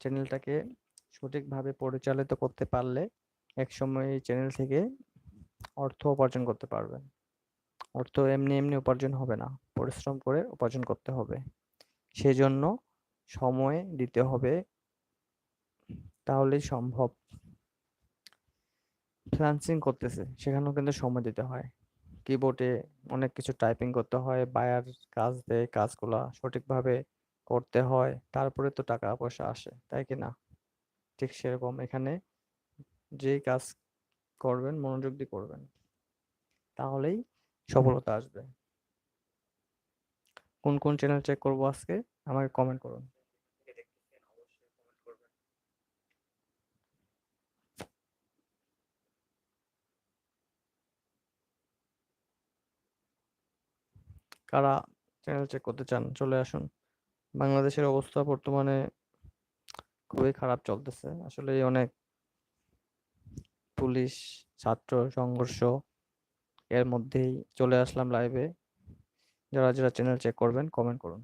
চ্যানেলটাকে সঠিকভাবে পরিচালিত করতে পারলে একসময় এই চ্যানেল থেকে অর্থ উপার্জন করতে পারবেন অর্থ এমনি এমনি উপার্জন হবে না, পরিশ্রম করে উপার্জন করতে হবে। সেজন্য সময় দিতে হবে, তাহলেই সম্ভব। ফ্রিল্যান্সিং করতেছে, সেখানেও কিন্তু সময় দিতে হয়। কিবোর্ডে অনেক কিছু টাইপিং করতে হয় বায়ার কাজ দেয়, কাজগুলা সঠিকভাবে করতে হয়, তারপরে তো টাকা পয়সা আসে, তাই কি না? ঠিক সেরকম এখানে যেই কাজ করবেন, মনোযোগ দিয়ে করবেন, তাহলেই সফলতা আসবে। কোন কোন চ্যানেল চেক করব আজকে? আমাকে কমেন্ট করুন। কারা চ্যানেল চেক করতে চান, চলে আসুন। বাংলাদেশের অবস্থা বর্তমানে খুবই খারাপ চলতেছে। আসলে অনেক পুলিশ, ছাত্র, সংঘর্ষ এর মধ্যেই চলে আসলাম লাইভে যারা যারা চ্যানেল চেক করবেন কমেন্ট করুন।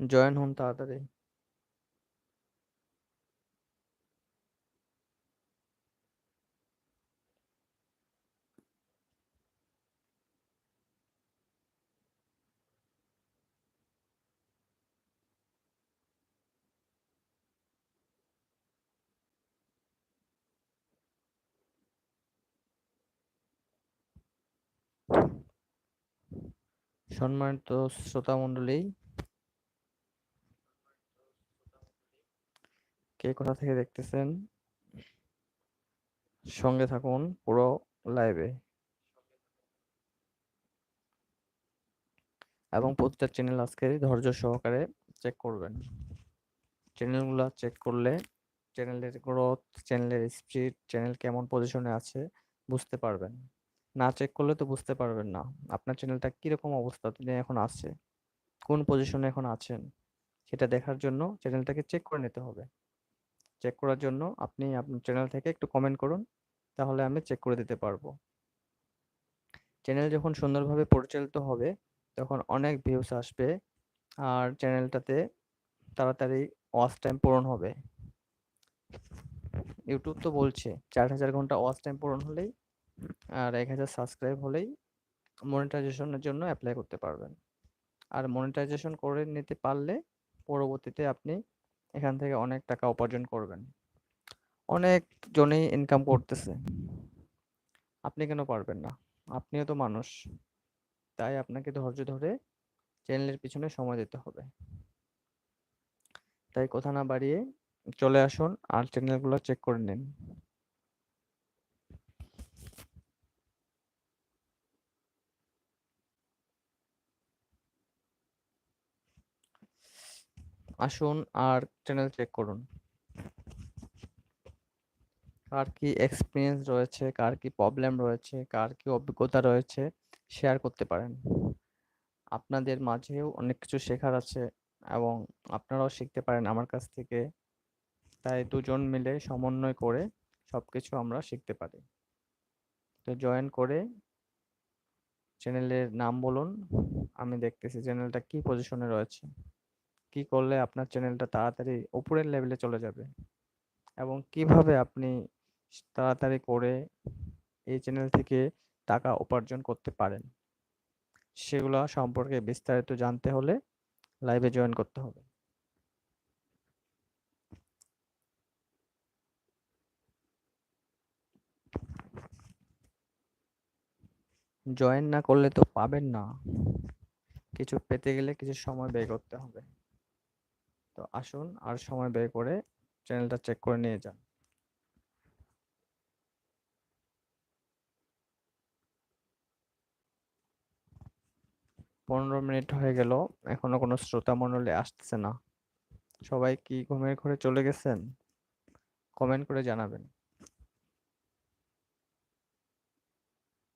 জয়েন হন তাড়াতাড়ি। সম্মানিত শ্রোতা মণ্ডলী কে কোথা থেকে দেখতেছেন? সঙ্গে থাকুন পুরো লাইভে এবং প্রতিটা চ্যানেল আজকে ধৈর্য সহকারে চেক করবেন। চ্যানেলগুলো চেক করলে চ্যানেলের গ্রোথ চ্যানেলের স্পিড চ্যানেল কেমন পজিশনে আছে বুঝতে পারবেন। না চেক করলে তো বুঝতে পারবেন না আপনার চ্যানেলটা কীরকম অবস্থাতে এখন আছে, কোন পজিশনে এখন আছেন, সেটা দেখার জন্য চ্যানেলটাকে চেক করে নিতে হবে। চেক করার জন্য আপনি আপনার চ্যানেল থেকে একটু কমেন্ট করুন, তাহলে আমি চেক করে দিতে পারব। চ্যানেল যখন সুন্দরভাবে পরিচালিত হবে, তখন অনেক ভিউস আসবে আর চ্যানেলটাতে তাড়াতাড়ি ওয়াচ টাইম পূরণ হবে। ইউটিউব তো বলছে, চার হাজার ঘণ্টা ওয়াচ টাইম পূরণ হলেই আর এক হাজার সাবস্ক্রাইব হলেই মনিটাইজেশনের জন্য অ্যাপ্লাই করতে পারবেন। আর মনিটাইজেশন করে নিতে পারলে পরবর্তীতে আপনি এখান থেকে অনেক টাকা উপার্জন করবেন। অনেক জনেই ইনকাম করতেছে। আপনি কেন পারবেন না? আপনিও তো মানুষ। তাই আপনাকে ধৈর্য ধরে চ্যানেলের পিছনে সময় দিতে হবে। তাই কথা না বাড়িয়ে চলে আসুন আর চ্যানেলগুলো চেক করে নিন। আসুন আর চ্যানেল চেক করুন। কার কি এক্সপিরিয়েন্স রয়েছে, কার কি প্রবলেম রয়েছে, কার কি অভিজ্ঞতা রয়েছে শেয়ার করতে পারেন। আপনাদের মাঝেও অনেক কিছু শেখার আছে এবং আপনারাও শিখতে পারেন আমার কাছ থেকে। তাই দুজন মিলে সমন্বয় করে সব কিছু আমরা শিখতে পারি। তো জয়েন করে চ্যানেলের নাম বলুন। আমি দেখতেছি চ্যানেলটা কি পজিশনে রয়েছে। কি করলে আপনার চ্যানেলটা তাড়াতাড়ি উপরের লেভেলে চলে যাবে? এবং কীভাবে আপনি তাড়াতাড়ি করে এই চ্যানেল থেকে টাকা উপার্জন করতে পারেন? সেগুলো সম্পর্কে বিস্তারিত জানতে হলে লাইভে জয়েন করতে হবে। জয়েন না করলে তো পাবেন না। কিছু পেতে গেলে কিছু সময় ব্যয় করতে হবে। তো আসুন আর সময় ব্যয় করে চ্যানেলটা চেক করে নিয়ে যান। পনেরো মিনিট হয়ে গেল, এখনও কোনো শ্রোতা মণ্ডলী আসতেছে না। সবাই কি ঘুমের ঘরে চলে গেছেন? কমেন্ট করে জানাবেন।